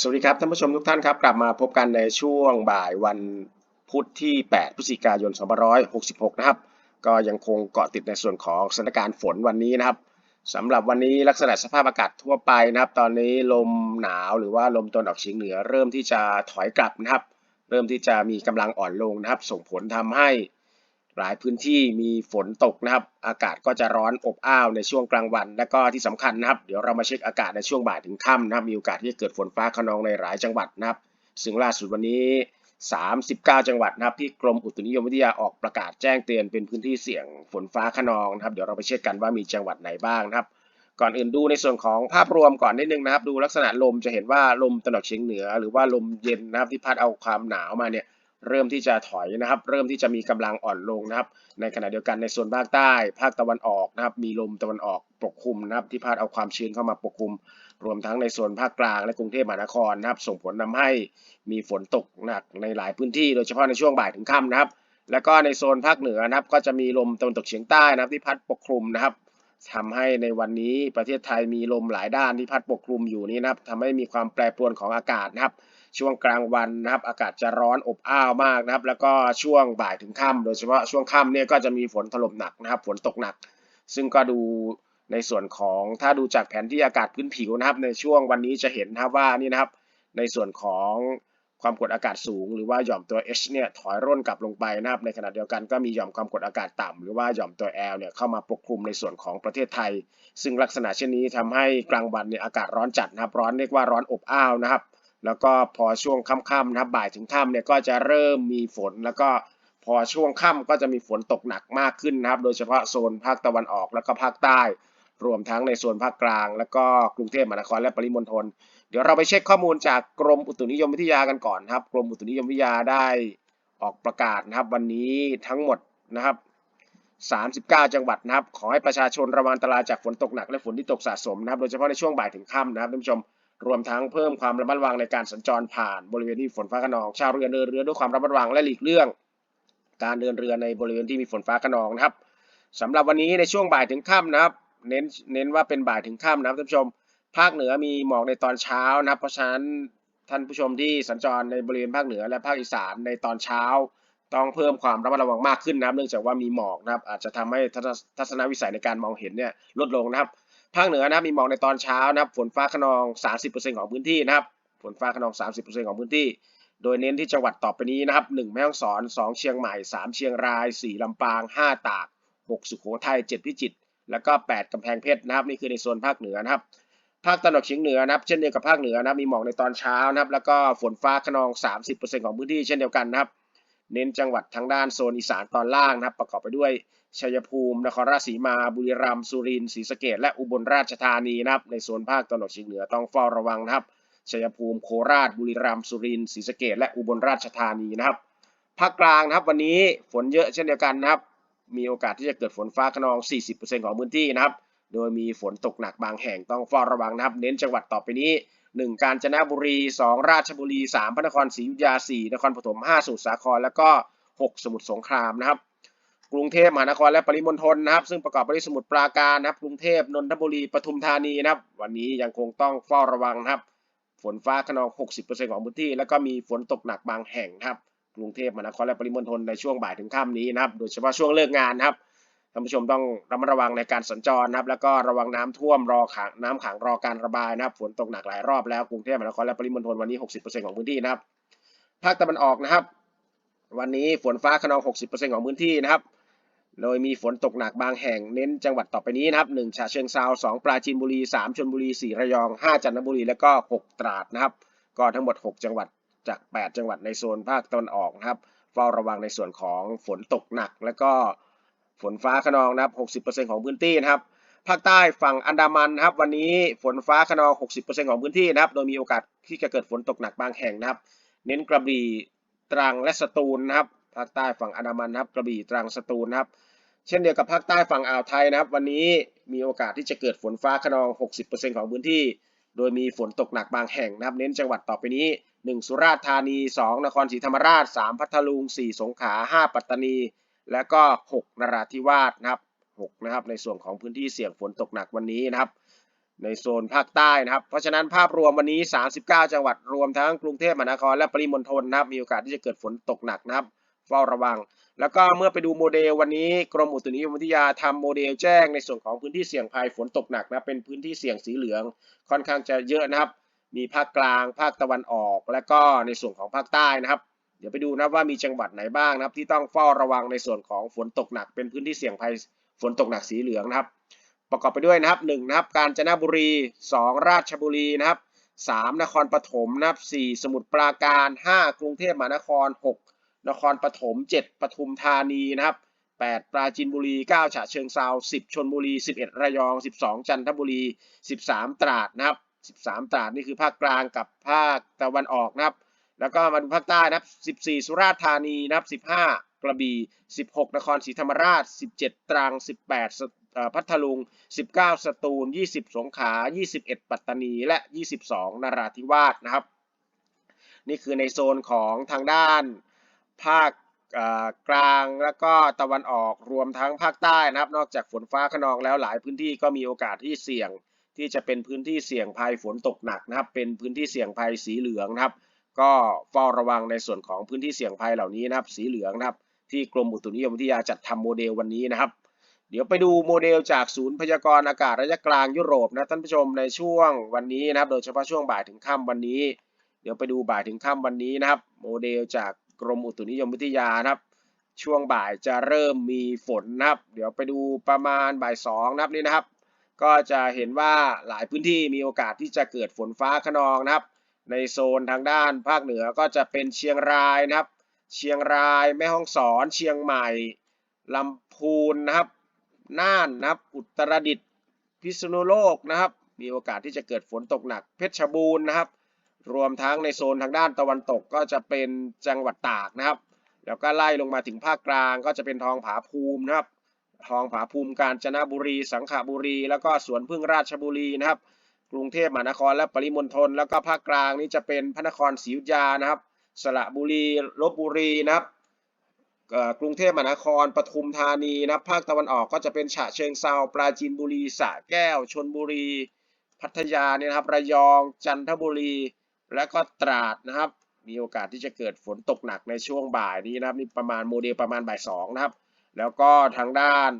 สวัสดีครับท่านผู้ชมทุกท่านครับ กลับมาพบกันในช่วงบ่ายวันพุธที่ 8พฤศจิกายน2566 นะครับ ก็ยังคงเกาะติดในส่วนของสถานการณ์ฝนวันนี้นะครับสำหรับวันนี้ลักษณะสภาพอากาศทั่วไปนะครับ ตอนนี้ลมหนาวหรือว่าลมตะวันออกเฉียงเหนือ เริ่มที่จะถอยกลับนะครับ เริ่มที่จะมีกำลังอ่อนลงนะครับ ส่งผลทำให้ หลายพื้นที่มีฝนตกนะครับ อากาศก็จะร้อนอบอ้าวในช่วงกลางวัน และก็ที่สำคัญนะครับ เดี๋ยวเรามาเช็คอากาศในช่วงบ่ายถึงค่ำนะครับ มีโอกาสที่จะเกิดฝนฟ้าขนองในหลายจังหวัดนะครับ ซึ่งล่าสุดวันนี้ 39 จังหวัดนะครับที่กรมอุตุนิยมวิทยาออกประกาศแจ้งเตือนเป็นพื้นที่เสี่ยงฝนฟ้าขนองนะครับ เดี๋ยวเราไปเช็คกันว่ามีจังหวัดไหนบ้างนะครับ ก่อนอื่นดูในส่วนของภาพรวมก่อนนิดนึงนะครับ ดูลักษณะลมจะเห็นว่าลมตะวันออกเฉียงเหนือ หรือว่าลมเย็นนะครับที่พัดเอาความหนาวมาเนี่ย เริ่มที่จะถอยนะครับ เริ่มที่จะมีกำลังอ่อนลงนะครับ ในขณะเดียวกันในส่วนภาคใต้ ภาคตะวันออกนะครับ มีลมตะวันออกปกคลุมนะครับ ที่พัดเอาความชื้นเข้ามาปกคลุม รวมทั้งในส่วนภาคกลางและกรุงเทพมหานครนะครับ ส่งผลทำให้มีฝนตกหนักในหลายพื้นที่ โดยเฉพาะในช่วงบ่ายถึงค่ำนะครับ แล้วก็ในโซนภาคเหนือนะครับ ก็จะมีลมตะวันตกเฉียงใต้นะครับ ที่พัดปกคลุมนะครับทำให้ในวันนี้ประเทศไทยมีลมหลายด้านที่พัดปกคลุมอยู่นี้นะครับทำให้มีความแปรปรวนของอากาศนะครับ ช่วงกลางวันนะครับ อากาศจะร้อนอบอ้าวมากนะครับ แล้วก็ช่วงบ่ายถึงค่ำโดยเฉพาะช่วงค่ำเนี่ยก็จะมีฝนถล่มหนักนะครับ ฝนตกหนัก ซึ่งก็ดูในส่วนของถ้าดูจากแผนที่อากาศพื้นผิวนะครับ ในช่วงวันนี้จะเห็นนะครับว่านี่นะครับ ในส่วนของความกดอากาศสูง หรือว่าหย่อมตัว H เนี่ยถอยร่นกลับลงไปนะครับ ในขณะเดียวกันก็มีหย่อมความกดอากาศต่ำหรือว่าหย่อมตัว L เนี่ยเข้ามาปกคลุมในส่วนของประเทศไทย ซึ่งลักษณะเช่นนี้ทำให้กลางวันเนี่ยอากาศร้อนจัดนะครับ ร้อนเรียกว่าร้อนอบอ้าวนะครับ แล้วก็พอช่วงค่ำๆนะครับบ่ายถึงค่ำเนี่ยก็จะเริ่มมีฝน แล้วก็พอช่วงค่ำก็จะมีฝนตกหนักมากขึ้นนะครับ โดยเฉพาะโซนภาคตะวันออกแล้วก็ภาคใต้ รวมทั้งในโซนภาคกลาง แล้วก็กรุงเทพมหานครและปริมณฑลเดี๋ยวเราไปเช็คข้อมูลจากกรมอุตุนิยมวิทยากันก่อนครับ กรมอุตุนิยมวิทยาได้ออกประกาศนะครับ วันนี้ทั้งหมดนะครับ39 จังหวัดนะครับ ขอให้ประชาชนระวังอันตรายจากฝนตกหนักและฝนที่ตกสะสมนะครับ โดยเฉพาะในช่วงบ่ายถึงค่ำนะครับท่านผู้ชม รวมทั้งเพิ่มความระมัดระวังในการสัญจรผ่านบริเวณที่ฝนฟ้าขนอง ชาวเรือเดินเรือด้วยความระมัดระวังและหลีกเลี่ยง การเดินเรือในบริเวณที่มีฝนฟ้าขนองนะครับสำหรับวันนี้ในช่วงบ่ายถึงค่ำนะครับ เน้นเน้นว่าเป็นบ่ายถึงค่ำนะครับท่านผู้ชม ภาคเหนือมีหมอกในตอนเช้านะครับ เพราะฉะนั้นท่านผู้ชมที่สัญจรในบริเวณภาคเหนือและภาคอีสานในตอนเช้า ต้องเพิ่มความระมัดระวังมากขึ้นนะครับ เนื่องจากว่ามีหมอกนะครับ อาจจะทำให้ทัศนทัศนวิสัยในการมองเห็นเนี่ยลดลงนะครับ ภาคเหนือนะครับมีหมอกในตอนเช้านะครับ ฝนฟ้าขนอง 30%ของพื้นที่นะครับ ฝนฟ้าขนอง 30%ของพื้นที่ โดยเน้นที่จังหวัดต่อไปนี้นะครับ 1 แม่ฮ่องสอน 2 เชียงใหม่ 3 เชียงราย 4 ลำปาง 5 ตาก 6 สุโขทัย 7 พิจิตร แล้วก็ 8 กำแพงเพชรนะครับ นี่คือในโซนภาคเหนือนะครับ ภาคตะวันออกเฉียงเหนือนะครับ เช่นเดียวกับภาคเหนือนะครับมีหมอกในตอนเช้านะครับ แล้วก็ฝนฟ้าขนอง 30%ของพื้นที่เช่นเดียวกันนะครับ เน้นจังหวัดทางด้านโซนอีสานตอนล่างนะครับ ประกอบไปด้วยชัยภูมิ นครราชสีมา บุรีรัมย์ สุรินทร์ ศรีสะเกษและอุบลราชธานีนะครับ ในโซนภาคตะวันออกเฉียงเหนือต้องเฝ้าระวังนะครับ ชัยภูมิ โคราช บุรีรัมย์ สุรินทร์ ศรีสะเกษและอุบลราชธานีนะครับ ภาคกลางนะครับวันนี้ฝนเยอะเช่นเดียวกันนะครับ มีโอกาสที่จะเกิดฝนฟ้าขนอง 40%ของพื้นที่นะครับ โดยมีฝนตกหนักบางแห่งต้องเฝ้าระวังนะครับ เน้นจังหวัดต่อไปนี้ 1 กาญจนบุรี 2 ราชบุรี 3 พระนครศรีอยุธยา 4 นครปฐม 5 สมุทรสาคร แล้วก็ 6 สมุทรสงครามนะครับ กรุงเทพมหานครและปริมณฑลนะครับ ซึ่งประกอบไปด้วยสมุทรปราการนะครับ กรุงเทพนนทบุรีปทุมธานีนะครับ วันนี้ยังคงต้องเฝ้าระวังนะครับ ฝนฟ้าขนอง 60%ของพื้นที่ แล้วก็มีฝนตกหนักบางแห่งนะครับ กรุงเทพมหานครและปริมณฑลในช่วงบ่ายถึงค่ำนี้นะครับ โดยเฉพาะช่วงเลิกงานนะครับ ท่านผู้ชมต้องระมัดระวังในการสัญจรนะครับ แล้วก็ระวังน้ำท่วมรอขังน้ำขังรอการระบายนะครับฝนตกหนักหลายรอบแล้วกรุงเทพมหานครและปริมณฑลวันนี้ 60%ของพื้นที่นะครับภาคตะวันออกนะครับ วันนี้ฝนฟ้าขนอง 60%ของพื้นที่นะครับโดยมีฝนตกหนักบางแห่งเน้นจังหวัดต่อไปนี้นะครับ1ฉะเชิงเซา2ปราจีนบุรี 3ชลบุรี 4 ระยอง 5 จันทบุรี แล้วก็ 6 ตราดนะครับ ก็ทั้งหมด 6 จังหวัดจาก 8 จังหวัดในโซนภาคตะวันออกนะครับเฝ้าระวังในส่วนของฝนตกหนัก แล้วก็ ฝนฟ้าขนองนะครับ60%ของพื้นที่นะครับ ภาคใต้ฝั่งอันดามันนะครับวันนี้ฝนฟ้าขนอง 60%ของพื้นที่นะครับ โดยมีโอกาสที่จะเกิดฝนตกหนักบางแห่งนะครับ เน้นกระบี่ตรังและสตูลนะครับ ภาคใต้ฝั่งอันดามันนะครับ กระบี่ตรังสตูลนะครับ เช่นเดียวกับภาคใต้ฝั่งอ่าวไทยนะครับ วันนี้มีโอกาสที่จะเกิดฝนฟ้าขนอง 60%ของพื้นที่ โดยมีฝนตกหนักบางแห่งนะครับ เน้นจังหวัดต่อไปนี้ 1 สุราษฎร์ธานี 2 นครศรีธรรมราช 3 พัทลุง 4 สงขลา 5 ปัตตานี และก็ 6นราธิวาสนะครับ6นะครับในส่วนของพื้นที่เสี่ยงฝนตกหนักวันนี้นะครับ ในโซนภาคใต้นะครับ เพราะฉะนั้นภาพรวมวันนี้ 39 จังหวัดรวมทั้งกรุงเทพมหานครและปริมณฑลนะครับ มีโอกาสที่จะเกิดฝนตกหนักนะครับเฝ้าระวัง แล้วก็เมื่อไปดูโมเดลวันนี้กรมอุตุนิยมวิทยาทำโมเดลแจ้งในส่วนของพื้นที่เสี่ยงภัยฝนตกหนักนะเป็นพื้นที่เสี่ยงสีเหลือง ค่อนข้างจะเยอะนะครับ มีภาคกลาง ภาคตะวันออก และก็ในส่วนของภาคใต้นะครับ ดี๋ยวไปดูนะว่ามีจังหวัดไหนบ้างนะครับที่ต้องเฝ้าระวังในส่วนของฝนตกหนัก เป็นพื้นที่เสี่ยงภัยฝนตกหนักสีเหลืองนะครับ ประกอบไปด้วยนะครับหนึ่งนะครับกาญจนบุรีสองราชบุรีนะครับสามนครปฐมนะครับสี่สมุทรปราการห้ากรุงเทพมหานครหกนครปฐมเจ็ดปทุมธานีนะครับแปดปราจีนบุรีเก้าฉะเชิงเซาสิบชลบุรีสิบเอ็ดระยองสิบสองจันทบุรีสิบสามตราดนะครับสิบสามตราดนี่คือภาคกลางกับภาคตะวันออกนะครับ แล้วก็มาดูภาคใต้นะครับ 14 สุราษฎร์ธานีนะครับ 15 กระบี่ 16 นครศรีธรรมราช 17 ตรัง 18 พัทลุง 19 สตูล 20 สงขลา 21 ปัตตานี และ 22 นราธิวาสนะครับ นี่คือในโซนของทางด้านภาคกลางแล้วก็ตะวันออกรวมทั้งภาคใต้นะครับ นอกจากฝนฟ้าขนองแล้วหลายพื้นที่ก็มีโอกาสที่เสี่ยง ที่จะเป็นพื้นที่เสี่ยงภัยฝนตกหนักนะครับ เป็นพื้นที่เสี่ยงภัยสีเหลืองนะครับ ก็เฝ้าระวังในส่วนของพื้นที่เสี่ยงภัยเหล่านี้นะครับ สีเหลืองนะครับ ที่กรมอุตุนิยมวิทยาจัดทำโมเดลวันนี้นะครับ เดี๋ยวไปดูโมเดลจากศูนย์พยากรณ์อากาศระยะกลางยุโรปนะท่านผู้ชมในช่วงวันนี้นะครับ โดยเฉพาะช่วงบ่ายถึงค่ำวันนี้ เดี๋ยวไปดูบ่ายถึงค่ำวันนี้นะครับ โมเดลจากกรมอุตุนิยมวิทยานะครับ ช่วงบ่ายจะเริ่มมีฝนนะครับ เดี๋ยวไปดูประมาณบ่ายสองนะครับนี่นะครับ ก็จะเห็นว่าหลายพื้นที่มีโอกาสที่จะเกิดฝนฟ้าขนองนะครับ ในโซนทางด้านภาคเหนือก็จะเป็นเชียงรายนะครับ เชียงรายแม่ฮ่องสอน เชียงใหม่ลำพูนนะครับ น่านนะครับ อุตรดิตถ์พิษณุโลกนะครับ มีโอกาสที่จะเกิดฝนตกหนัก เพชรบูรณ์นะครับ รวมทั้งในโซนทางด้านตะวันตกก็จะเป็นจังหวัดตากนะครับ แล้วก็ไล่ลงมาถึงภาคกลางก็จะเป็นทองผาภูมินะครับ ทองผาภูมิกาญจนบุรี สังขบุรี แล้วก็สวนพึ่งราชบุรีนะครับ กรุงเทพมหานครและปริมณฑลแล้วก็ภาคกลางนี่จะเป็นพระนครศรีอยุธยานะครับ สระบุรีลบบุรีนะครับกรุงเทพมหานครปทุมธานีนะครับภาคตะวันออกก็จะเป็นฉะเชิงเซาปราจีนบุรีสระแก้ว ชนบุรี พัทยาเนี่ยนะครับระยองจันทบุรี และก็ตราดนะครับ มีโอกาสที่จะเกิดฝนตกหนักในช่วงบ่ายนี้นะครับนี่ประมาณโมเดลประมาณบ่ายสองนะครับ แล้วก็ทางด้าน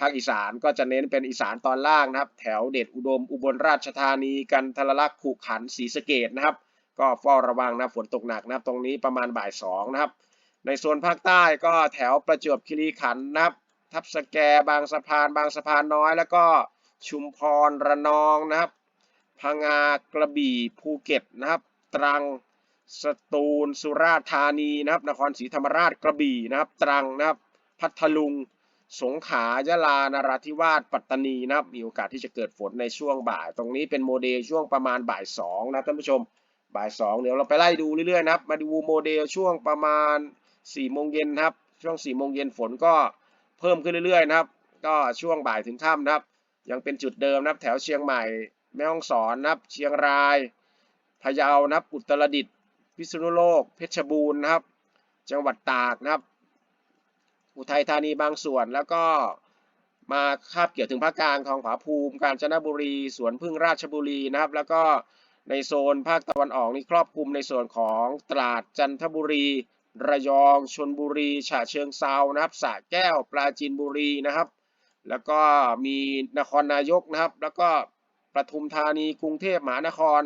ภาคอีสานก็จะเน้นเป็นอีสานตอนล่างนะครับ แถวเดชอุดม อุบลราชธานี กันทรลักษณ์ขุขันศรีสะเกดนะครับ ก็เฝ้าระวังนะฝนตกหนักนะครับ ตรงนี้ประมาณบ่ายสองนะครับ ในโซนภาคใต้ก็แถวประจวบคีรีขันธ์นะครับ ทับสแกบางสะพาน บางสะพานน้อย แล้วก็ชุมพรระนองนะครับ พังงากระบี่ภูเก็ตนะครับ ตรังสตูลสุราษฎร์ธานีนะครับ นครศรีธรรมราชกระบี่นะครับ ตรังนะครับ พัทลุง สงขลายะลานราธิวาสปัตตานีนะครับมีโอกาสที่จะเกิดฝนในช่วงบ่าย ตรงนี้เป็นโมเดลช่วงประมาณบ่ายสองนะท่านผู้ชมบ่ายสองเดี๋ยวเราไปไล่ดูเรื่อยๆนะครับ มาดูโมเดลช่วงประมาณ4โมงเย็นครับ ช่วง4โมงเย็นฝนก็เพิ่มขึ้นเรื่อยๆนะครับ ก็ช่วงบ่ายถึงค่ำนะครับ ยังเป็นจุดเดิมนะครับ แถวเชียงใหม่แม่ฮ่องสอนนะครับ เชียงรายพะเยานะครับอุตรดิตถ์พิษณุโลก เพชรบูรณ์นะครับ จังหวัดตากนะครับ อุทัยธานีบางส่วน แล้วก็มาคาบเกี่ยวถึงภาคกลางทองผาภูมิ กาญจนบุรี สวนพึ่งราชบุรีนะครับ แล้วก็ในโซนภาคตะวันออกนี่ครอบคลุมในส่วนของตราดจันทบุรี ระยองชนบุรีฉะเชิงเซานะครับสระแก้วปราจีนบุรีนะครับ แล้วก็มีนครนายกนะครับ แล้วก็ปทุมธานีกรุงเทพมหานคร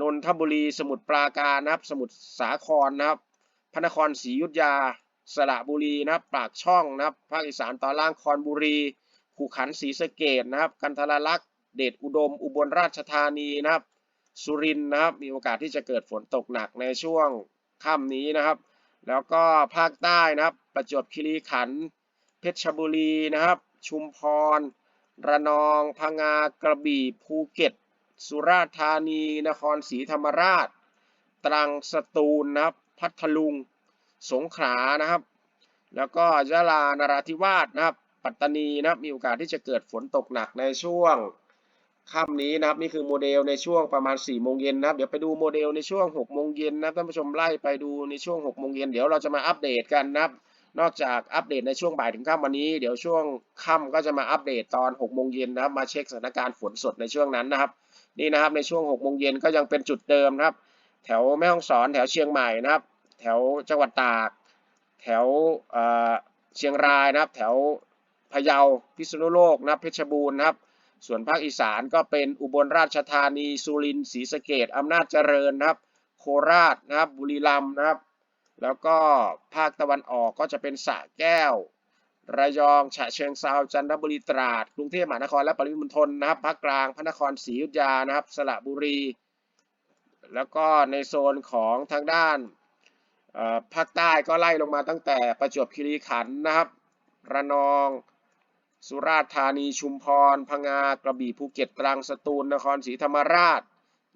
นนทบุรี สมุทรปราการนะครับ สมุทรสาครนะครับ พระนครศรีอยุธยา สระบุรีนะครับปากช่องนะครับภาคอีสานตอนล่างคอนบุรีขุขันธ์ศรีสะเกดนะครับ กันทรลักษ์เดชอุดม อุบลราชธานีนะครับ สุรินทร์นะครับ มีโอกาสที่จะเกิดฝนตกหนักในช่วงค่ำนี้นะครับ แล้วก็ภาคใต้นะครับ ประจวบคีรีขันธ์เพชรบุรีนะครับ ชุมพร ระนอง พังงากระบี่ภูเก็ต สุราษฎร์ธานี นครศรีธรรมราช ตรังสตูลนะครับ พัทลุง สงขลานะครับ แล้วก็ยะลานราธิวาสนะครับ ปัตตานีนะครับมีโอกาสที่จะเกิดฝนตกหนักในช่วงค่ำนี้นะครับนี่คือโมเดลในช่วงประมาณ4โมงเย็นนะครับเดี๋ยวไปดูโมเดลในช่วง6โมงเย็นนะครับท่านผู้ชมไล่ไปดูในช่วง6โมงเย็นเดี๋ยวเราจะมาอัปเดตกันนะครับ นอกจากอัปเดตในช่วงบ่ายถึงค่ำวันนี้ เดี๋ยวช่วงค่ำก็จะมาอัปเดตตอน6โมงเย็นนะครับมาเช็คสถานการณ์ฝนสดในช่วงนั้นนะครับ นี่นะครับในช่วง6โมงเย็นก็ยังเป็นจุดเดิมนะครับ แถวแม่ฮ่องสอนแถวเชียงใหม่นะครับ แถวจังหวัดตาก แถวเชียงรายนะครับ แถวพะเยาพิษณุโลกนะเพชรบูรณ์นะครับ ส่วนภาคอีสานก็เป็นอุบลราชธานีสุรินทร์ศรีสะเกดอำนาจเจริญนะครับ โคราชนะครับบุรีรัมย์นะครับ แล้วก็ภาคตะวันออกก็จะเป็นสระแก้ว ระยองฉะเชิงเซาจันทบุรีตราด กรุงเทพมหานครและปริมณฑลนะครับภาคกลางพระนครศรีอยุธยานะครับ สระบุรี แล้วก็ในโซนของทางด้าน ภาคใต้ก็ไล่ลงมาตั้งแต่ประจวบคีรีขันธ์นะครับ ระนอง สุราษฎร์ธานีชุมพร พังงากระบี่ภูเก็ตตรังสตูลนครศรีธรรมราช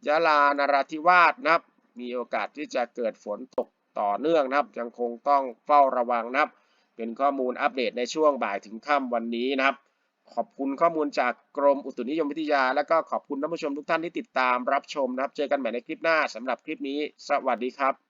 ยะลานราธิวาสนะครับ มีโอกาสที่จะเกิดฝนตกต่อเนื่องนะครับ ยังคงต้องเฝ้าระวังนะครับ เป็นข้อมูลอัปเดตในช่วงบ่ายถึงค่ำวันนี้นะครับ ขอบคุณข้อมูลจากกรมอุตุนิยมวิทยา และก็ขอบคุณท่านผู้ชมทุกท่านที่ติดตามรับชมนะครับ เจอกันใหม่ในคลิปหน้าสำหรับคลิปนี้ สวัสดีครับ